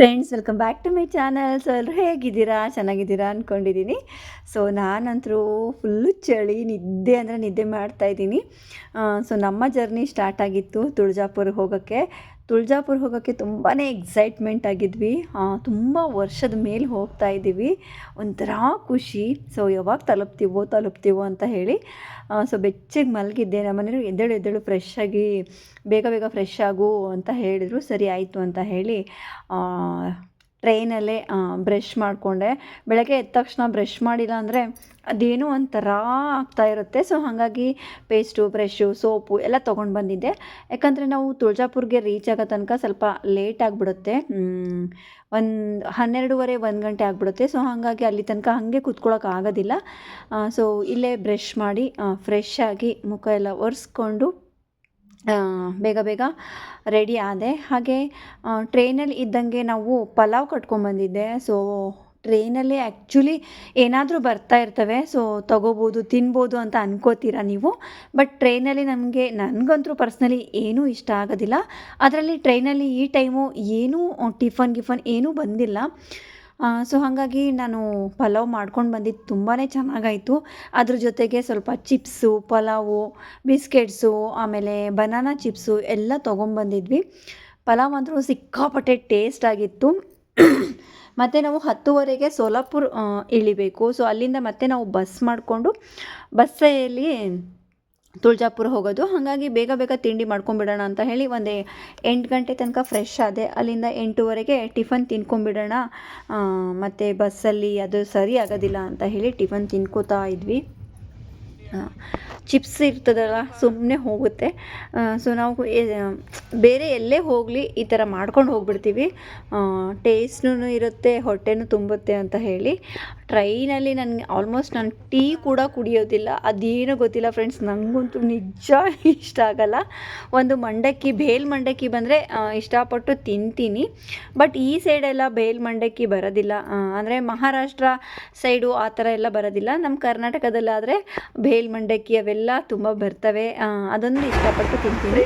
Friends welcome back to my channel so ಎಲ್ಲರೂ ಹೇಗಿದ್ದೀರಾ? ಚೆನ್ನಾಗಿದ್ದೀರಾ ಅಂದ್ಕೊಂಡಿದ್ದೀನಿ ಸೊ ನಾನಂತರೂ ಫುಲ್ಲು ಚಳಿ, ನಿದ್ದೆ ಅಂದರೆ ನಿದ್ದೆ ಮಾಡ್ತಾಯಿದ್ದೀನಿ ಸೊ ನಮ್ಮ ಜರ್ನಿ ಸ್ಟಾರ್ಟ್ ಆಗಿತ್ತು ತುಳಜಾಪುರ ಹೋಗೋಕ್ಕೆ. ತುಳಜಾಪುರ ಹೋಗೋಕ್ಕೆ ತುಂಬಾ ಎಕ್ಸೈಟ್ಮೆಂಟ್ ಆಗಿದ್ವಿ. ತುಂಬ ವರ್ಷದ ಮೇಲೆ ಹೋಗ್ತಾ ಇದ್ದೀವಿ. ಒಂಥರ ಖುಷಿ. ಸೊ ಯಾವಾಗ ತಲುಪ್ತೀವೋ ತಲುಪ್ತೀವೋ ಅಂತ ಹೇಳಿ ಸೊ ಬೆಚ್ಚಗೆ ಮಲಗಿದ್ದೆ. ನಮ್ಮ ಮನೆಯವರು ಎದ್ದೇಳು ಎದ್ದೇಳು ಫ್ರೆಶ್ ಆಗಿ, ಬೇಗ ಬೇಗ ಫ್ರೆಶ್ ಆಗು ಅಂತ ಹೇಳಿದರು. ಸರಿ, ಆಯಿತು ಅಂತ ಹೇಳಿ ಟ್ರೈನಲ್ಲೇ ಬ್ರಷ್ ಮಾಡಿಕೊಂಡೆ. ಬೆಳಗ್ಗೆ ಎದ್ದ ತಕ್ಷಣ ಬ್ರಷ್ ಮಾಡಿಲ್ಲ ಅಂದರೆ ಅದೇನೋ ಒಂಥರ ಆಗ್ತಾ ಇರುತ್ತೆ. ಸೊ ಹಾಗಾಗಿ ಪೇಸ್ಟು ಬ್ರಷ್ಷು ಸೋಪು ಎಲ್ಲ ತೊಗೊಂಡು ಬಂದಿದ್ದೆ. ಯಾಕಂದರೆ ನಾವು ತುಳಜಾಪುರ್ಗೆ ರೀಚ್ ಆಗೋ ತನಕ ಸ್ವಲ್ಪ ಲೇಟ್ ಆಗಿಬಿಡುತ್ತೆ. ಒಂದು ಹನ್ನೆರಡೂವರೆ, ಒಂದು ಗಂಟೆ ಆಗಿಬಿಡುತ್ತೆ. ಸೊ ಹಾಗಾಗಿ ಅಲ್ಲಿ ತನಕ ಹಾಗೆ ಕೂತ್ಕೊಳ್ಳೋಕೆ ಆಗೋದಿಲ್ಲ. ಸೊ ಇಲ್ಲೇ ಬ್ರಷ್ ಮಾಡಿ ಫ್ರೆಶ್ ಆಗಿ ಮುಖ ಎಲ್ಲ ಒರೆಸ್ಕೊಂಡು ಬೇಗ ಬೇಗ ರೆಡಿ ಆದೆ. ಹಾಗೆ ಟ್ರೈನಲ್ಲಿ ಇದ್ದಂಗೆ ನಾವು ಪಲಾವ್ ಕಟ್ಕೊಂಡ್ಬಂದಿದ್ದೆ ಸೊ ಟ್ರೈನಲ್ಲಿ ಆ್ಯಕ್ಚುಲಿ ಏನಾದರೂ ಬರ್ತಾ ಇರ್ತವೆ. ಸೊ ತೊಗೋಬೋದು, ತಿನ್ಬೋದು ಅಂತ ಅನ್ಕೋತೀರಾ ನೀವು? ಬಟ್ ಟ್ರೈನಲ್ಲಿ ನಮಗೆ, ನನಗಂತೂ ಪರ್ಸ್ನಲಿ ಏನೂ ಇಷ್ಟ ಆಗೋದಿಲ್ಲ. ಅದರಲ್ಲಿ ಟ್ರೈನಲ್ಲಿ ಈ ಟೈಮು ಏನೂ, ಟಿಫನ್ ಗಿಫನ್ ಏನೂ ಬಂದಿಲ್ಲ. ಸೊ ಹಾಗಾಗಿ ನಾನು ಪಲಾವ್ ಮಾಡ್ಕೊಂಡು ಬಂದಿದ್ದು ತುಂಬಾ ಚೆನ್ನಾಗಾಯಿತು. ಅದ್ರ ಜೊತೆಗೆ ಸ್ವಲ್ಪ ಚಿಪ್ಸು, ಪಲಾವು, ಬಿಸ್ಕೆಟ್ಸು, ಆಮೇಲೆ ಬನಾನಾ ಚಿಪ್ಸು ಎಲ್ಲ ತೊಗೊಂಬಂದಿದ್ವಿ ಪಲಾವ್ ಅಂತೂ ಸಿಕ್ಕಾಪಟ್ಟೆ ಟೇಸ್ಟ್ ಆಗಿತ್ತು. ಮತ್ತು ನಾವು ಹತ್ತುವರೆಗೆ ಸೋಲಾಪುರ ಇಳಿಬೇಕು. ಸೊ ಅಲ್ಲಿಂದ ಮತ್ತೆ ನಾವು ಬಸ್ ಮಾಡಿಕೊಂಡು ಬಸ್ಸಲ್ಲಿ ತುಳಜಾಪುರ ಹೋಗೋದು. ಹಾಗಾಗಿ ಬೇಗ ಬೇಗ ತಿಂಡಿ ಮಾಡ್ಕೊಂಬಿಡೋಣ ಅಂತ ಹೇಳಿ ಒಂದು ಎಂಟು ಗಂಟೆ ತನಕ ಫ್ರೆಶ್ ಆದೆ. ಅಲ್ಲಿಂದ ಎಂಟೂವರೆಗೆ ಟಿಫನ್ ತಿನ್ಕೊಂಬಿಡೋಣ ಮತ್ತು ಬಸ್ಸಲ್ಲಿ ಅದು ಸರಿ ಆಗೋದಿಲ್ಲ ಅಂತ ಹೇಳಿ ಟಿಫನ್ ತಿನ್ಕೋತಾ ಇದ್ವಿ. ಚಿಪ್ಸ್ ಇರ್ತದಲ್ಲ ಸುಮ್ಮನೆ ಹೋಗುತ್ತೆ. ಸೊ ನಾವು ಬೇರೆ ಎಲ್ಲೇ ಹೋಗಲಿ ಈ ಥರ ಮಾಡ್ಕೊಂಡು ಹೋಗ್ಬಿಡ್ತೀವಿ. ಟೇಸ್ಟ್ನೂ ಇರುತ್ತೆ, ಹೊಟ್ಟೆನೂ ತುಂಬುತ್ತೆ ಅಂತ ಹೇಳಿ. ಟ್ರೈನಲ್ಲಿ ನನಗೆ ಆಲ್ಮೋಸ್ಟ್ ನಾನು ಟೀ ಕೂಡ ಕುಡಿಯೋದಿಲ್ಲ. ಅದೇನೂ ಗೊತ್ತಿಲ್ಲ ಫ್ರೆಂಡ್ಸ್ ನನಗಂತೂ ನಿಜ ಇಷ್ಟ ಆಗಲ್ಲ. ಒಂದು ಮಂಡಕ್ಕಿ, ಬೇಲ್ ಮಂಡಕ್ಕಿ ಬಂದರೆ ಇಷ್ಟಪಟ್ಟು ತಿಂತೀನಿ. ಬಟ್ ಈ ಸೈಡೆಲ್ಲ ಬೇಲ್ ಮಂಡಕ್ಕಿ ಬರೋದಿಲ್ಲ. ಅಂದರೆ ಮಹಾರಾಷ್ಟ್ರ ಸೈಡು ಆ ಥರ ಎಲ್ಲ ಬರೋದಿಲ್ಲ. ನಮ್ಮ ಕರ್ನಾಟಕದಲ್ಲಾದರೆ ಬೇಲ್ ಮಂಡಕ್ಕಿ ಅವೆಲ್ಲ ತುಂಬ ಬರ್ತವೆ. ಅದೊಂದು ಇಷ್ಟಪಟ್ಟು ತಿಂತೀನಿ.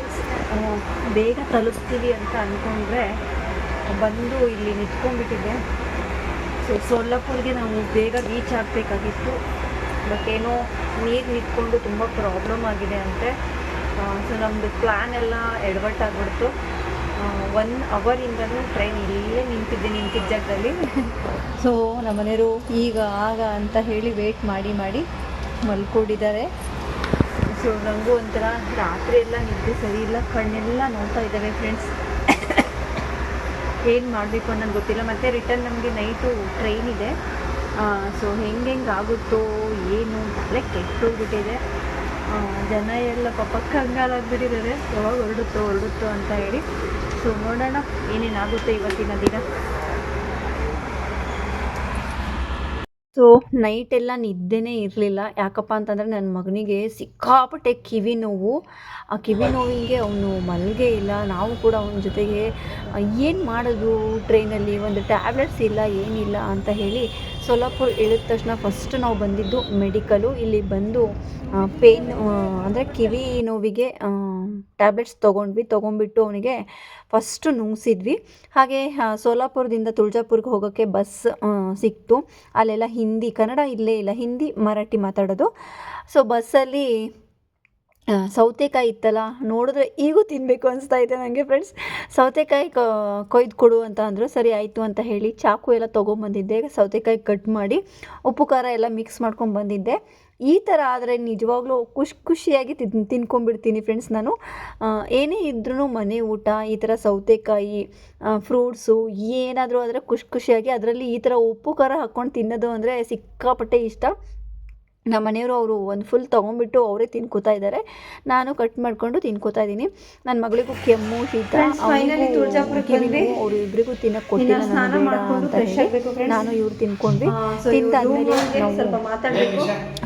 ಬೇಗ ತಲುಪ್ತೀವಿ ಅಂತ ಅಂದ್ಕೊಂಡ್ರೆ ಬಂದು ಇಲ್ಲಿ ನಿಂತ್ಕೊಂಡ್ಬಿಟ್ಟಿದೆ ಸೊ ಸೊಲ್ಲಾಪುರ್ಗೆ ನಾವು ಬೇಗ ರೀಚ್ ಆಗಬೇಕಾಗಿತ್ತು. ಬಟ್ ಏನೋ ನೀರು ನಿಂತ್ಕೊಂಡು ತುಂಬ ಪ್ರಾಬ್ಲಮ್ ಆಗಿದೆ ಅಂತೆ. ಸೊ ನಮ್ಮದು ಪ್ಲ್ಯಾನ್ ಎಲ್ಲ ಎಡವಟ್ಟಾಗ್ಬಿಡ್ತು ಒನ್ ಅವರಿಂದನೂ ಟ್ರೈನ್ ಇಲ್ಲೇ ನಿಂತಿದ್ದೆ, ನಿಂತಿದ್ದ ಜಾಗದಲ್ಲಿ. ಸೊ ನಮ್ಮ ಮನೆಯವರು ಈಗ ಆಗ ಅಂತ ಹೇಳಿ ವೇಟ್ ಮಾಡಿ ಮಾಡಿ ಮಲ್ಕೊಂಡಿದ್ದಾರೆ. ಸೊ ನನಗೂ ಒಂಥರ ರಾತ್ರಿ ಎಲ್ಲ ನಿದ್ದೆ ಸರಿ ಇಲ್ಲ, ಕಣ್ಣೆಲ್ಲ ನೋಡ್ತಾ ಇದ್ದಾವೆ ಫ್ರೆಂಡ್ಸ್ ಏನು ಮಾಡಬೇಕು ಅನ್ನೋದು ಗೊತ್ತಿಲ್ಲ. ಮತ್ತು ರಿಟರ್ನ್ ನಮಗೆ ನೈಟು ಟ್ರೈನ್ ಇದೆ. ಸೊ ಹೆಂಗೆ ಹೆಂಗೆ ಆಗುತ್ತೋ, ಏನು ಅಲ್ಲ ಕೆಟ್ಟೋಗ್ಬಿಟ್ಟಿದೆ. ಜನ ಎಲ್ಲ ಪಪ್ಪಕ್ಕೆ ಹಂಗಾಲಾಗ್ಬಿಟ್ಟಿದ್ದಾರೆ ಯಾವಾಗ ಹೊರಡುತ್ತೋ ಹೊರಡುತ್ತೋ ಅಂತ ಹೇಳಿ. ಸೊ ನೋಡೋಣ ಏನೇನಾಗುತ್ತೆ ಇವತ್ತಿನ ದಿನ. ಸೊ ನೈಟೆಲ್ಲ ನಿದ್ದೆನೇ ಇರಲಿಲ್ಲ. ಯಾಕಪ್ಪ ಅಂತಂದರೆ ನನ್ನ ಮಗನಿಗೆ ಸಿಕ್ಕಾಪಟ್ಟೆ ಕಿವಿ ನೋವು. ಆ ಕಿವಿ ನೋವಿಗೆ ಅವನು ಮಲಗೇ ಇಲ್ಲ. ನಾವು ಕೂಡ ಅವನ ಜೊತೆಗೆ, ಏನು ಮಾಡೋದು? ಟ್ರೈನಲ್ಲಿ ಒಂದು ಟ್ಯಾಬ್ಲೆಟ್ಸ್ ಇಲ್ಲ, ಏನಿಲ್ಲ, ಅಂತ ಹೇಳಿ ಸೊಲ್ಲಾಪುರ ಇಳಿದ ತಕ್ಷಣ ಫಸ್ಟ್ ನಾವು ಬಂದಿದ್ದು ಮೆಡಿಕಲು ಇಲ್ಲಿ ಬಂದು ಪೇನ್ ಅಂದರೆ ಕಿವಿ ನೋವಿಗೆ ಟ್ಯಾಬ್ಲೆಟ್ಸ್ ತೊಗೊಂಡ್ವಿ. ತೊಗೊಂಡ್ಬಿಟ್ಟು ಅವನಿಗೆ ಫಸ್ಟು ನುಂಗಿಸಿದ್ವಿ. ಹಾಗೆ ಸೋಲಾಪುರದಿಂದ ತುಳ್ಜಾಪುರ್ಗೆ ಹೋಗೋಕ್ಕೆ ಬಸ್ ಸಿಕ್ತು. ಅಲ್ಲೆಲ್ಲ ಹಿಂದಿ, ಕನ್ನಡ ಇಲ್ಲೇ ಇಲ್ಲ, ಹಿಂದಿ, ಮರಾಠಿ ಮಾತಾಡೋದು. ಸೊ ಬಸ್ಸಲ್ಲಿ ಸೌತೆಕಾಯಿ ಇತ್ತಲ್ಲ, ನೋಡಿದ್ರೆ ಈಗೂ ತಿನ್ನಬೇಕು ಅನಿಸ್ತಾ ಇದೆ ನನಗೆ ಫ್ರೆಂಡ್ಸ್ ಸೌತೆಕಾಯಿ ಕೊಯ್ದು ಕೊಡು ಅಂತ ಅಂದರು, ಸರಿ ಆಯಿತು ಅಂತ ಹೇಳಿ ಚಾಕು ಎಲ್ಲ ತೊಗೊಂಬಂದಿದ್ದೆ. ಸೌತೆಕಾಯಿ ಕಟ್ ಮಾಡಿ ಉಪ್ಪು, ಖಾರ ಎಲ್ಲ ಮಿಕ್ಸ್ ಮಾಡ್ಕೊಂಡು ಬಂದಿದ್ದೆ. ಈ ಥರ ಆದರೆ ನಿಜವಾಗ್ಲೂ ಖುಷಿ, ಖುಷಿಯಾಗಿ ತಿನ್, ತಿನ್ಕೊಂಡ್ಬಿಡ್ತೀನಿ ಫ್ರೆಂಡ್ಸ್ ನಾನು. ಏನೇ ಇದ್ರೂ ಮನೆ ಊಟ, ಈ ಥರ ಸೌತೆಕಾಯಿ ಫ್ರೂಟ್ಸು ಏನಾದರೂ ಆದರೆ ಖುಷಿ, ಖುಷಿಯಾಗಿ ಅದರಲ್ಲಿ ಈ ಥರ ಉಪ್ಪು, ಖಾರ ಹಾಕ್ಕೊಂಡು ತಿನ್ನೋದು ಅಂದರೆ ಸಿಕ್ಕಾಪಟ್ಟೆ ಇಷ್ಟ. ನಮ್ಮ ಮನೆಯವರು ಅವರು ಒಂದು ಫುಲ್ ತೊಗೊಂಡ್ಬಿಟ್ಟು ಅವರೇ ತಿನ್ಕೋತಾ ಇದ್ದಾರೆ. ನಾನು ಕಟ್ ಮಾಡಿಕೊಂಡು ತಿನ್ಕೋತಾ ಇದ್ದೀನಿ. ನನ್ನ ಮಗಳಿಗೂ ಕೆಮ್ಮು ಶೀತ ಅವರು ಇಬ್ಬರಿಗೂ ತಿನ್ನಕ್ಕೆ ಕೊಟ್ಟಿಲ್ಲ ಅಂತ ಹೇಳಿ ನಾನು ಇವ್ರು ತಿನ್ಕೊಂಡ್ವಿ. ತಿಂದಾದ್ಮೇಲೆ ನಾವು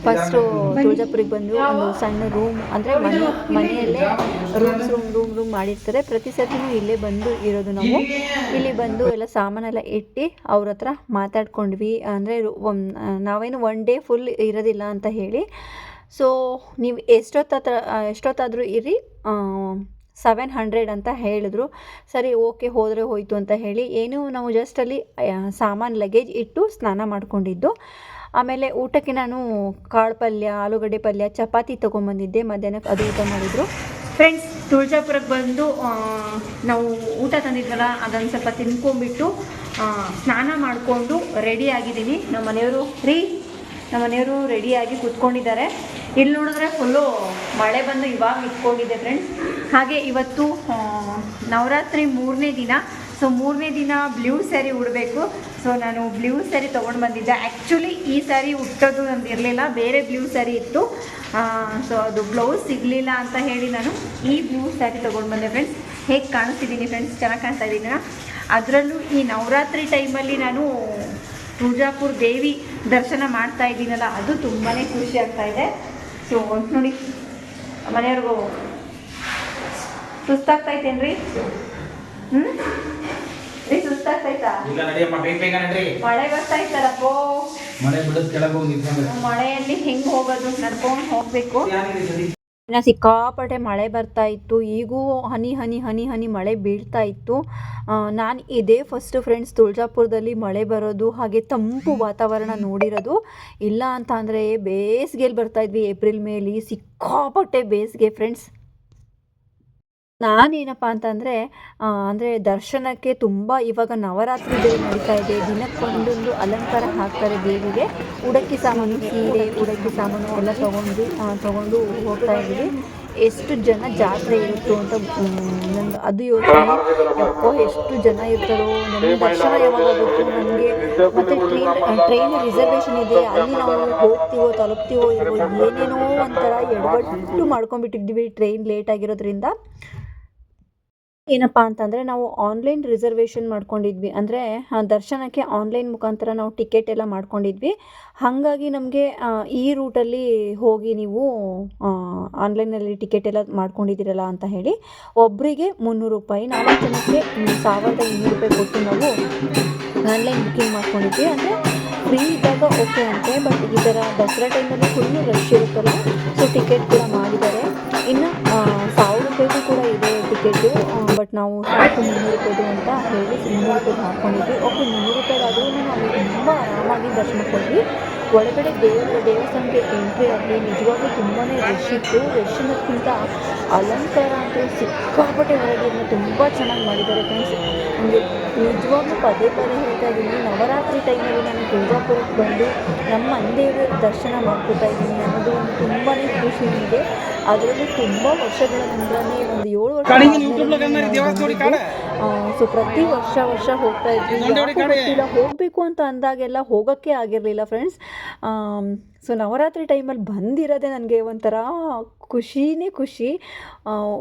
ಫಸ್ಟು ತುಳಜಾಪುರಿಗೆ ಬಂದು ಒಂದು ಸಣ್ಣ ರೂಮ್ ಅಂದರೆ ಮನೆ ಮನೆಯಲ್ಲೇ ರೂಮ್ಸ್ ರೂಮ್ ರೂಮ್ ರೂಮ್ ಮಾಡಿರ್ತಾರೆ. ಪ್ರತಿ ಸತಿನೂ ಇಲ್ಲೇ ಬಂದು ಇರೋದು ನಾವು. ಇಲ್ಲಿ ಬಂದು ಎಲ್ಲ ಸಾಮಾನೆಲ್ಲ ಇಟ್ಟು ಅವ್ರ ಹತ್ರ ಮಾತಾಡ್ಕೊಂಡ್ವಿ. ಅಂದರೆ ನಾವೇನು ಒನ್ ಡೇ ಫುಲ್ ಇರೋದಿಲ್ಲ ಅಂತ ಹೇಳಿ. ಸೊ ನೀವು ಎಷ್ಟೊತ್ತ ಎಷ್ಟೊತ್ತಾದರೂ ಇರಿ ಸೆವೆನ್ ಹಂಡ್ರೆಡ್ ಅಂತ ಹೇಳಿದ್ರು. ಸರಿ ಓಕೆ ಹೋದರೆ ಹೋಯಿತು ಅಂತ ಹೇಳಿ. ಏನು ನಾವು ಜಸ್ಟ್ ಅಲ್ಲಿ ಸಾಮಾನು ಲಗೇಜ್ ಇಟ್ಟು ಸ್ನಾನ ಮಾಡ್ಕೊಂಡಿದ್ದು. ಆಮೇಲೆ ಊಟಕ್ಕೆ ನಾನು ಕಾಳು ಪಲ್ಯ, ಆಲೂಗಡ್ಡೆ ಪಲ್ಯ, ಚಪಾತಿ ತೊಗೊಂಬಂದಿದ್ದೆ. ಮಧ್ಯಾಹ್ನಕ್ಕೆ ಅದು ಊಟ ಮಾಡಿದರು. ಫ್ರೆಂಡ್ಸ್ ತುಳಜಾಪುರಕ್ಕೆ ಬಂದು ನಾವು ಊಟ ತಂದಿದ್ವಲ್ಲ ಅದನ್ನು ಸ್ವಲ್ಪ ತಿನ್ಕೊಂಡ್ಬಿಟ್ಟು ಸ್ನಾನ ಮಾಡಿಕೊಂಡು ರೆಡಿ ಆಗಿದ್ದೀನಿ. ನಮ್ಮ ಮನೆಯವರು ರೀ ನಮ್ಮ ಮನೆಯವರು ರೆಡಿಯಾಗಿ ಕೂತ್ಕೊಂಡಿದ್ದಾರೆ. ಇಲ್ಲಿ ನೋಡಿದ್ರೆ ಫುಲ್ಲು ಮಳೆ ಬಂದು ಇವಾಗ ಇಟ್ಕೊಂಡಿದೆ ಫ್ರೆಂಡ್ಸ್ ಹಾಗೆ ಇವತ್ತು ನವರಾತ್ರಿ ಮೂರನೇ ದಿನ. ಸೊ ಮೂರನೇ ದಿನ ಬ್ಲೂ ಸ್ಯಾರಿ ಉಡಬೇಕು. ಸೊ ನಾನು ಬ್ಲೂ ಸ್ಯಾರಿ ತೊಗೊಂಡು ಬಂದಿದ್ದೆ. ಆ್ಯಕ್ಚುಲಿ ಈ ಸ್ಯಾರಿ ಉಟ್ಟೋದು ನಂದು ಇರಲಿಲ್ಲ. ಬೇರೆ ಬ್ಲೂ ಸ್ಯಾರಿ ಇತ್ತು. ಸೊ ಅದು ಬ್ಲೌಸ್ ಸಿಗಲಿಲ್ಲ ಅಂತ ಹೇಳಿ ನಾನು ಈ ಬ್ಲೂ ಸ್ಯಾರಿ ತೊಗೊಂಡು ಬಂದೆ ಫ್ರೆಂಡ್ಸ್ ಹೇಗೆ ಕಾಣಿಸ್ತಿದ್ದೀನಿ ಫ್ರೆಂಡ್ಸ್ ಚೆನ್ನಾಗಿ ಕಾಣ್ತಾ ಇದ್ದೀನಿ ಅದರಲ್ಲೂ ಈ ನವರಾತ್ರಿ ಟೈಮಲ್ಲಿ ನಾನು ತುಳಜಾಪುರ ದೇವಿ ದರ್ಶನ ಮಾಡ್ತಾ ಇದ್ದೀನಲ್ಲ ಅದು ತುಂಬಾ ಖುಷಿ ಆಗ್ತಾ ಇದೆ. ಸೊ ನೋಡಿ. ಮನೆಯವ್ರಿಗೂ ಸುಸ್ತಾಗ್ತೈತೇನ್ರಿ ಹ್ಞೂ ರೀ ಸುಸ್ತಾಗ್ತೈತಾ ಮಳೆ ಬಿಡದ್ ಕೆಳಗೆ ಮಳೆಯಲ್ಲಿ ಹೆಂಗೆ ಹೋಗೋದು ನಡ್ಕೊಂಡು ಹೋಗಬೇಕು. ಇನ್ನು ಸಿಕ್ಕಾಪಟ್ಟೆ ಮಳೆ ಬರ್ತಾ ಇತ್ತು. ಈಗೂ ಹನಿ ಹನಿ ಹನಿ ಹನಿ ಮಳೆ ಬೀಳ್ತಾ ಇತ್ತು. ನಾನು ಇದೇ ಫಸ್ಟ್ ಫ್ರೆಂಡ್ಸ್ ತುಳಜಾಪುರದಲ್ಲಿ ಮಳೆ ಬರೋದು, ಹಾಗೆ ತಂಪು ವಾತಾವರಣ ನೋಡಿರೋದು. ಇಲ್ಲ ಅಂತ ಅಂದರೆ ಬೇಸಿಗೆಯಲ್ಲಿ ಬರ್ತಾ ಇದ್ವಿ ಏಪ್ರಿಲ್ ಮೇಲಿ. ಸಿಕ್ಕಾಪಟ್ಟೆ ಬೇಸಿಗೆ ಫ್ರೆಂಡ್ಸ್ ನಾನೇನಪ್ಪ ಅಂತಂದರೆ ಅಂದರೆ ದರ್ಶನಕ್ಕೆ ತುಂಬ ಇವಾಗ ನವರಾತ್ರಿ ದೇವಿ ನಡೀತಾ ಇದೆ. ದಿನಕ್ಕೊಂದೊಂದು ಅಲಂಕಾರ ಹಾಕ್ತಾರೆ ದೇವಿಗೆ. ಉಡಕ್ಕಿ ಸಾಮಾನು, ಸೀರೆ, ಉಡಕ್ಕಿ ಸಾಮಾನು ಎಲ್ಲ ತೊಗೊಂಡು ತೊಗೊಂಡು ಹೋಗ್ತಾ ಇದ್ದೀವಿ. ಎಷ್ಟು ಜನ ಜಾತ್ರೆ ಇರುತ್ತೋ ಅಂತ ನಂದು ಅದು ಯೋಚನೆ. ಅಪ್ಪೋ, ಎಷ್ಟು ಜನ ಇರ್ತಾರೋ, ನಮಗೆ ದರ್ಶನ ಯಾವಾಗ ನನಗೆ ಮತ್ತು ಟ್ರೈನ್ ಟ್ರೈನ್ ರಿಸರ್ವೇಷನ್ ಇದೆ. ಅಲ್ಲಿ ನಾವು ಹೋಗ್ತೀವೋ, ತಲುಪ್ತೀವೋ, ಇಲ್ವೋ, ಏನೇನೋ ಒಂಥರ ಎಡವಟ್ಟು ಮಾಡ್ಕೊಂಡ್ಬಿಟ್ಟಿದ್ದೀವಿ ಟ್ರೈನ್ ಲೇಟ್ ಆಗಿರೋದ್ರಿಂದ. ಏನಪ್ಪ ಅಂತಂದರೆ ನಾವು ಆನ್ಲೈನ್ ರಿಸರ್ವೇಷನ್ ಮಾಡ್ಕೊಂಡಿದ್ವಿ. ಅಂದರೆ ದರ್ಶನಕ್ಕೆ ಆನ್ಲೈನ್ ಮುಖಾಂತರ ನಾವು ಟಿಕೆಟ್ ಎಲ್ಲ ಮಾಡ್ಕೊಂಡಿದ್ವಿ. ಹಾಗಾಗಿ ನಮಗೆ ಈ ರೂಟಲ್ಲಿ ಹೋಗಿ ನೀವು ಆನ್ಲೈನಲ್ಲಿ ಟಿಕೆಟ್ ಎಲ್ಲ ಮಾಡ್ಕೊಂಡಿದ್ದೀರಲ್ಲ ಅಂತ ಹೇಳಿ ಒಬ್ಬರಿಗೆ ಮುನ್ನೂರು ರೂಪಾಯಿ, ನಾಲ್ಕು ಜನಕ್ಕೆ ಸಾವಿರದ ಇನ್ನೂರು ರೂಪಾಯಿ ಕೊಟ್ಟು ನಾವು ಆನ್ಲೈನ್ ಬುಕ್ಕಿಂಗ್ ಮಾಡ್ಕೊಂಡಿದ್ವಿ. ಅಂದರೆ ಫ್ರೀ ಇದ್ದಾಗ ಓಕೆ ಅಂತೆ ಬಟ್ ಈ ಥರ ದಸರಾ ಟೈಮಲ್ಲಿ ಫುಲ್ಲು ರಶ್ ಇರುತ್ತಲ್ಲ ಸೊ ಟಿಕೆಟ್ ಬಟ್ ನಾವು ಸಾಕು ಮುನ್ನೂರು ರೂಪಾಯಿದು ಅಂತ ಹೇಳಿ ಮುನ್ನೂರು ರೂಪಾಯಿ ಹಾಕ್ಕೊಂಡಿದ್ವಿ ಓಕೆ, ಮುನ್ನೂರು ರೂಪಾಯಿಗಾದ್ರೂ ನಾವು ತುಂಬ ಆರಾಮಾಗಿ ದರ್ಶನ ಹೋದ್ವಿ ಒಳಗಡೆ ದೇವರ, ದೇವಸ್ಥಾನಕ್ಕೆ ಎಂಟ್ರಿ ಆಗಲಿ, ನಿಜವಾಗ್ಲೂ ತುಂಬಾ ರಶ್ ಇತ್ತು. ರಶ್ ಅಲಂಕಾರ ಅಂತೂ ಸಿಕ್ಕಾಪಟ್ಟೆ ಹೊರಗೆ ತುಂಬ ಚೆನ್ನಾಗಿ ಮಾಡಿದ್ದಾರೆ ಫ್ರೆಂಡ್ಸ್ ನನಗೆ ನಿಜವಾಗ್ಲೂ ಪದೇ ಪದೇ ಹೇಳ್ತಾ ಇದ್ದೀನಿ. ನವರಾತ್ರಿ ಟೈಮಲ್ಲಿ ನಾನು ತುಳಜಾಪುರಕ್ಕೆ ಬಂದು ನಮ್ಮ ಮಂದಿರ ದರ್ಶನ ಮಾಡ್ಕೊತಾ ಇದ್ದೀನಿ. ಅನ್ನೋದು ಒಂದು ತುಂಬಾ ಖುಷಿ ಇದೆ ಅದರಲ್ಲಿ ತುಂಬ ವರ್ಷಗಳ ನಂತರನೇ ಒಂದು ಏಳು ವರ್ಷ ಸೊ ಪ್ರತಿ ವರ್ಷ ವರ್ಷ ಹೋಗ್ತಾ ಇದ್ವಿ. ಗೊತ್ತಿಲ್ಲ. ಹೋಗಬೇಕು ಅಂತ ಅಂದಾಗೆಲ್ಲ ಹೋಗೋಕ್ಕೆ ಆಗಿರಲಿಲ್ಲ ಫ್ರೆಂಡ್ಸ್ ಸೊ ನವರಾತ್ರಿ ಟೈಮಲ್ಲಿ ಬಂದಿರೋದೇ ನನಗೆ ಒಂಥರ ಖುಷಿನೇ ಖುಷಿ.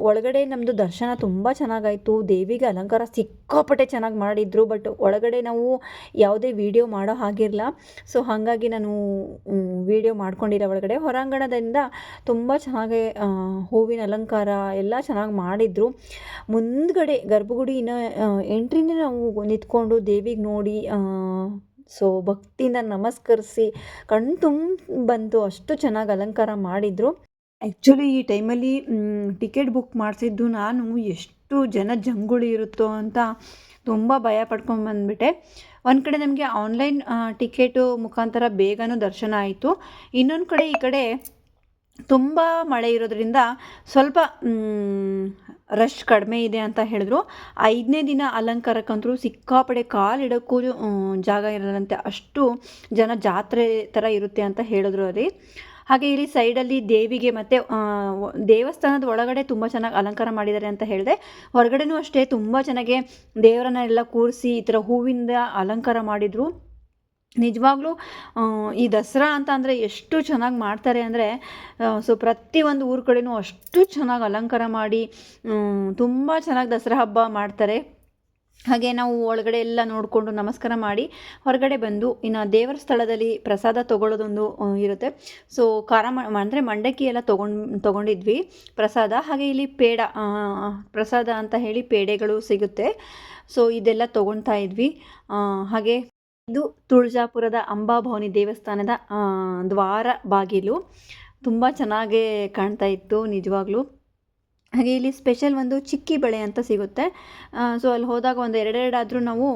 ಒಳಗಡೆ ನಮ್ಮದು ದರ್ಶನ ತುಂಬ ಚೆನ್ನಾಗಾಯಿತು. ದೇವಿಗೆ ಅಲಂಕಾರ ಸಿಕ್ಕಾಪಟ್ಟೆ ಚೆನ್ನಾಗಿ ಮಾಡಿದರು ಬಟ್ ಒಳಗಡೆ ನಾವು ಯಾವುದೇ ವಿಡಿಯೋ ಮಾಡೋ ಹಾಗಿರಲ್ಲ. ಸೊ ಹಾಗಾಗಿ ನಾನು ವಿಡಿಯೋ ಮಾಡ್ಕೊಂಡಿಲ್ಲ ಒಳಗಡೆ. ಹೊರಾಂಗಣದಿಂದ ತುಂಬ ಚೆನ್ನಾಗಿ ಹೂವಿನ ಅಲಂಕಾರ ಎಲ್ಲ ಚೆನ್ನಾಗಿ ಮಾಡಿದರು. ಮುಂದ್ಗಡೆ ಗರ್ಭಗುಡಿನ ಎಂಟ್ರಿನೇ ನಾವು ನಿಂತ್ಕೊಂಡು ದೇವಿಗೆ ನೋಡಿ ಸೊ ಭಕ್ತಿಯಿಂದ ನಮಸ್ಕರಿಸಿ ಕಣ್ಣು ತುಂಬ ಬಂತು ಅಷ್ಟು ಚೆನ್ನಾಗಿ ಅಲಂಕಾರ ಮಾಡಿದರು. ಆ್ಯಕ್ಚುಲಿ ಈ ಟೈಮಲ್ಲಿ ಟಿಕೆಟ್ ಬುಕ್ ಮಾಡಿಸಿದ್ದು ನಾನು ಎಷ್ಟು ಜನ ಜಂಗುಳಿ ಇರುತ್ತೋ ಅಂತ ತುಂಬ ಭಯ ಪಡ್ಕೊಂಡು ಬಂದುಬಿಟ್ಟೆ. ಒಂದು ಕಡೆ ನಮಗೆ ಆನ್ಲೈನ್ ಟಿಕೆಟು ಮುಖಾಂತರ ಬೇಗನೂ ದರ್ಶನ ಆಯಿತು. ಇನ್ನೊಂದು ಕಡೆ ಈ ಕಡೆ ತುಂಬ ಮಳೆ ಇರೋದ್ರಿಂದ ಸ್ವಲ್ಪ ರಶ್ ಕಡಿಮೆ ಇದೆ ಅಂತ ಹೇಳಿದ್ರು. ಐದನೇ ದಿನ ಅಲಂಕಾರಕ್ಕಂತೂ ಸಿಕ್ಕಾಪಡೆ ಕಾಲಿಡೋಕ್ಕೂ ಜಾಗ ಇರಲ್ಲಂತೆ. ಅಷ್ಟು ಜನ ಜಾತ್ರೆ ಥರ ಇರುತ್ತೆ ಅಂತ ಹೇಳಿದ್ರು ಅಲ್ಲಿ. ಹಾಗೆ ಇಲ್ಲಿ ಸೈಡಲ್ಲಿ ದೇವಿಗೆ ಮತ್ತು ದೇವಸ್ಥಾನದ ಒಳಗಡೆ ತುಂಬ ಚೆನ್ನಾಗಿ ಅಲಂಕಾರ ಮಾಡಿದ್ದಾರೆ ಅಂತ ಹೇಳಿದೆ. ಹೊರಗಡೆನೂ ಅಷ್ಟೇ, ತುಂಬ ಚೆನ್ನಾಗಿ ದೇವರನ್ನೆಲ್ಲ ಕೂರಿಸಿ ಈ ಥರ ಹೂವಿಂದ ಅಲಂಕಾರ ಮಾಡಿದರು. ನಿಜವಾಗ್ಲೂ ಈ ದಸರಾ ಅಂತ ಅಂದರೆ ಎಷ್ಟು ಚೆನ್ನಾಗಿ ಮಾಡ್ತಾರೆ ಅಂದರೆ ಸೊ ಪ್ರತಿಯೊಂದು ಊರ ಕಡೆಯೂ ಅಷ್ಟು ಚೆನ್ನಾಗಿ ಅಲಂಕಾರ ಮಾಡಿ ತುಂಬ ಚೆನ್ನಾಗಿ ದಸರಾ ಹಬ್ಬ ಮಾಡ್ತಾರೆ. ಹಾಗೆ ನಾವು ಒಳಗಡೆ ಎಲ್ಲ ನೋಡಿಕೊಂಡು ನಮಸ್ಕಾರ ಮಾಡಿ, ಹೊರಗಡೆ ಬಂದು ಇನ್ನು ದೇವರ ಸ್ಥಳದಲ್ಲಿ ಪ್ರಸಾದ ತೊಗೊಳ್ಳೋದೊಂದು ಇರುತ್ತೆ. ಸೊ ಖಾರ ಅಂದರೆ ಮಂಡಕ್ಕಿ ಎಲ್ಲ ತೊಗೊಂಡು, ತೊಗೊಂಡಿದ್ವಿ, ಪ್ರಸಾದ. ಹಾಗೆ ಇಲ್ಲಿ ಪೇಡ ಪ್ರಸಾದ ಅಂತ ಹೇಳಿ ಪೇಡೆಗಳು ಸಿಗುತ್ತೆ. ಸೊ ಇದೆಲ್ಲ ತೊಗೊಳ್ತಾ ಇದ್ವಿ. ಹಾಗೆ ಇದು ತುಳಜಾಪುರದ ಅಂಬಾಭವಾನಿ ದೇವಸ್ಥಾನದ ದ್ವಾರ ಬಾಗಿಲು. ತುಂಬ ಚೆನ್ನಾಗೇ ಕಾಣ್ತಾ ಇತ್ತು ನಿಜವಾಗ್ಲೂ. ಹಾಗೆ ಇಲ್ಲಿ ಸ್ಪೆಷಲ್ ಒಂದು ಚಿಕ್ಕಿ ಬಳೆ ಅಂತ ಸಿಗುತ್ತೆ. ಸೊ ಅಲ್ಲಿ ಹೋದಾಗ ಒಂದು ಎರಡೆರಡಾದರೂ ನಾವು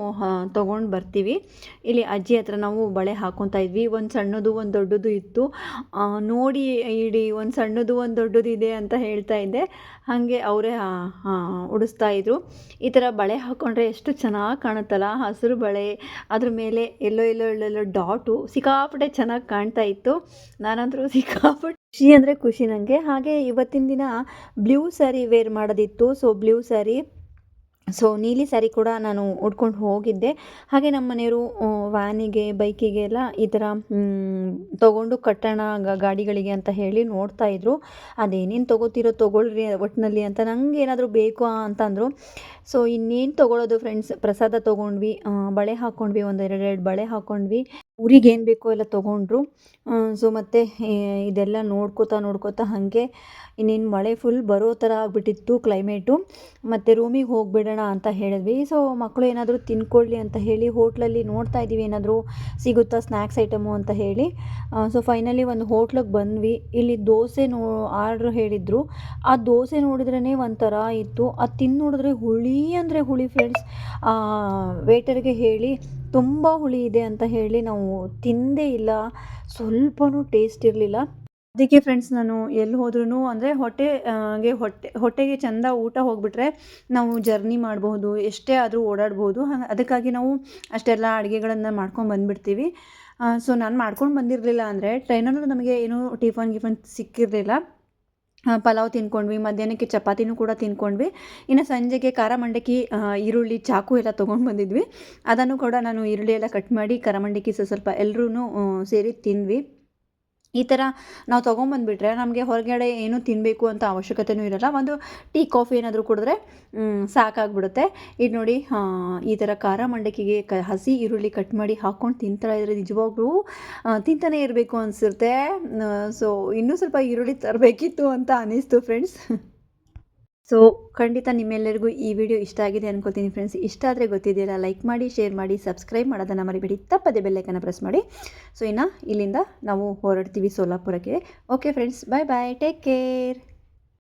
ತೊಗೊಂಡು ಬರ್ತೀವಿ. ಇಲ್ಲಿ ಅಜ್ಜಿ ಹತ್ರ ನಾವು ಬಳೆ ಹಾಕ್ಕೊತಾ ಇದ್ವಿ. ಒಂದು ಸಣ್ಣದು, ಒಂದು ದೊಡ್ಡದು ಇತ್ತು. ನೋಡಿ ಇಡೀ ಒಂದು ಸಣ್ಣದು, ಒಂದು ದೊಡ್ಡದು ಇದೆ ಅಂತ ಹೇಳ್ತಾ ಇದ್ದೆ. ಹಾಗೆ ಅವರೇ ಉಡಿಸ್ತಾ ಇದ್ರು. ಈ ಥರ ಬಳೆ ಹಾಕ್ಕೊಂಡ್ರೆ ಎಷ್ಟು ಚೆನ್ನಾಗಿ ಕಾಣುತ್ತಲ್ಲ. ಹಸಿರು ಬಳೆ, ಅದ್ರ ಮೇಲೆ ಎಲ್ಲೋ ಎಲ್ಲೋ ಎಲ್ಲೆಲ್ಲೋ ಡಾಟು ಸಿಕ್ಕಾಪಟ್ಟೆ ಚೆನ್ನಾಗಿ ಕಾಣ್ತಾ ಇತ್ತು. ನಾನಂತರೂ ಸಿಕ್ಕಾಪಟ್ಟೆ ಖುಷಿ ಅಂದರೆ ಖುಷಿ ನನಗೆ ಹಾಗೆ ಇವತ್ತಿನ ದಿನ ಬ್ಲೂ ಸ್ಯಾರಿ ವೇರ್ ಮಾಡೋದಿತ್ತು. ಸೊ, ಬ್ಲೂ ಸ್ಯಾರಿ, ಸೊ, ನೀಲಿ ಸ್ಯಾರಿ ಕೂಡ ನಾನು ಉಟ್ಕೊಂಡು ಹೋಗಿದ್ದೆ. ಹಾಗೆ ನಮ್ಮ ಮನೆಯವರು ವ್ಯಾನಿಗೆ, ಬೈಕಿಗೆ ಎಲ್ಲ ಈ ಥರ ತೊಗೊಂಡು ಕಟ್ಟೋಣ ಗಾಡಿಗಳಿಗೆ ಅಂತ ಹೇಳಿ ನೋಡ್ತಾ ಇದ್ರು. ಅದೇನೇನು ತೊಗೋತಿರೋ ತೊಗೊಳ್ರಿ ಒಟ್ಟಿನಲ್ಲಿ ಅಂತ ನಂಗೆ ಏನಾದರೂ ಬೇಕು ಅಂತಂದರು ಸೊ, ಇನ್ನೇನು ತೊಗೊಳೋದು ಫ್ರೆಂಡ್ಸ್ ಪ್ರಸಾದ ತೊಗೊಂಡ್ವಿ. ಬಳೆ ಹಾಕ್ಕೊಂಡ್ವಿ ಒಂದು ಎರಡೆರಡು ಬಳೆ ಹಾಕ್ಕೊಂಡ್ವಿ ಊರಿಗೆ ಏನು ಬೇಕೋ ಎಲ್ಲ ತೊಗೊಂಡ್ರು. ಸೊ ಮತ್ತು ಇದೆಲ್ಲ ನೋಡ್ಕೋತಾ ನೋಡ್ಕೋತಾ ಹಾಗೆ ಇನ್ನೇನು ಮಳೆ ಫುಲ್ ಬರೋ ಥರ ಆಗಿಬಿಟ್ಟಿತ್ತು ಕ್ಲೈಮೇಟು ಮತ್ತು ರೂಮಿಗೆ ಹೋಗಿಬಿಡೋಣ ಅಂತ ಹೇಳಿದ್ವಿ. ಸೊ ಮಕ್ಕಳು ಏನಾದರೂ ತಿನ್ಕೊಳ್ಳಿ ಅಂತ ಹೇಳಿ ಹೋಟ್ಲಲ್ಲಿ ನೋಡ್ತಾ ಇದ್ದೀವಿ ಏನಾದರೂ ಸಿಗುತ್ತಾ ಸ್ನ್ಯಾಕ್ಸ್ ಐಟಮು ಅಂತ ಹೇಳಿ. ಸೊ ಫೈನಲಿ ಒಂದು ಹೋಟ್ಲಿಗೆ ಬಂದ್ವಿ. ಇಲ್ಲಿ ದೋಸೆ ನೋ ಆರ್ಡ್ರ್ ಹೇಳಿದರು. ಆ ದೋಸೆ ನೋಡಿದ್ರೇ ಒಂಥರ ಇತ್ತು. ಅದು ತಿಂದು ನೋಡಿದ್ರೆ ಹುಳಿ ಅಂದರೆ ಹುಳಿ ಫ್ರೆಂಡ್ಸ್ ವೇಟರ್ಗೆ ಹೇಳಿ ತುಂಬ ಹುಳಿ ಇದೆ ಅಂತ ಹೇಳಿ ನಾವು ತಿಂದೇ ಇಲ್ಲ, ಸ್ವಲ್ಪನೂ ಟೇಸ್ಟ್ ಇರಲಿಲ್ಲ. ಅದಕ್ಕೆ ಫ್ರೆಂಡ್ಸ್ ನಾನು ಎಲ್ಲಿ ಹೋದ್ರೂ ಅಂದರೆ ಹೊಟ್ಟೆಗೆ ಹೊಟ್ಟೆ, ಹೊಟ್ಟೆಗೆ ಚೆಂದ ಊಟ ಹೋಗ್ಬಿಟ್ರೆ ನಾವು ಜರ್ನಿ ಮಾಡಬಹುದು, ಎಷ್ಟೇ ಆದರೂ ಓಡಾಡ್ಬೋದು ಹಂಗೆ ಅದಕ್ಕಾಗಿ ನಾವು ಅಷ್ಟೆಲ್ಲ ಅಡುಗೆಗಳನ್ನು ಮಾಡ್ಕೊಂಡು ಬಂದುಬಿಡ್ತೀವಿ. ಸೊ ನಾನು ಮಾಡ್ಕೊಂಡು ಬಂದಿರಲಿಲ್ಲ ಅಂದರೆ ಟ್ರೈನಲ್ಲೂ ನಮಗೆ ಏನೂ ಟಿಫನ್ ಗಿಫನ್ ಸಿಕ್ಕಿರಲಿಲ್ಲ. ಪಲಾವ್ ತಿನ್ಕೊಂಡ್ವಿ, ಮಧ್ಯಾಹ್ನಕ್ಕೆ ಚಪಾತಿನೂ ಕೂಡ ತಿನ್ಕೊಂಡ್ವಿ. ಇನ್ನು ಸಂಜೆಗೆ ಖಾರ ಮಂಡಕ್ಕಿ ಈರುಳ್ಳಿ, ಚಾಕು ಎಲ್ಲ ತೊಗೊಂಡು ಬಂದಿದ್ವಿ. ಅದನ್ನು ಕೂಡ ನಾನು ಈರುಳ್ಳಿ ಎಲ್ಲ ಕಟ್ ಮಾಡಿ ಖಾರ ಮಂಡಕ್ಕಿ ಸ್ವಲ್ಪ ಎಲ್ಲರೂ ಸೇರಿ ತಿಂದ್ವಿ. ಈ ಥರ ನಾವು ತೊಗೊಂಬಂದುಬಿಟ್ರೆ ನಮಗೆ ಹೊರಗಡೆ ಏನು ತಿನ್ನಬೇಕು ಅಂತ ಅವಶ್ಯಕತೆಯೂ ಇರಲ್ಲ. ಒಂದು ಟೀ, ಕಾಫಿ ಏನಾದರೂ ಕುಡಿದ್ರೆ ಸಾಕಾಗ್ಬಿಡುತ್ತೆ. ಇದು ನೋಡಿ ಈ ಥರ ಖಾರ ಮಂಡಕ್ಕಿಗೆ ಕ, ಹಸಿ ಈರುಳ್ಳಿ ಕಟ್ ಮಾಡಿ ಹಾಕ್ಕೊಂಡು ತಿಂತಾ ಇದ್ರೆ ನಿಜವಾಗ್ಲೂ ತಿಂತಾನೇ ಇರಬೇಕು ಅನಿಸುತ್ತೆ. ಸೊ ಇನ್ನೂ ಸ್ವಲ್ಪ ಈರುಳ್ಳಿ ತರಬೇಕಿತ್ತು ಅಂತ ಅನ್ನಿಸ್ತು ಫ್ರೆಂಡ್ಸ್ ಸೊ, ಖಂಡಿತ ನಿಮ್ಮೆಲ್ಲರಿಗೂ ಈ ವಿಡಿಯೋ ಇಷ್ಟ ಆಗಿದೆ ಅನ್ಕೋತೀನಿ ಫ್ರೆಂಡ್ಸ್. ಇಷ್ಟ ಆದರೆ ಗೊತ್ತಿದೆಯಲ್ಲ ಲೈಕ್ ಮಾಡಿ, ಶೇರ್ ಮಾಡಿ, ಸಬ್ಸ್ಕ್ರೈಬ್ ಮಾಡೋದನ್ನು ಮರಿಬೇಡಿ. ತಪ್ಪದೆ ಬೆಲ್ಲೈಕನ್ನು ಪ್ರೆಸ್ ಮಾಡಿ. ಸೊ, ಇನ್ನು ಇಲ್ಲಿಂದ ನಾವು ಹೊರಡ್ತೀವಿ ಸೋಲಾಪುರಕ್ಕೆ. Okay friends, bye bye. Take care.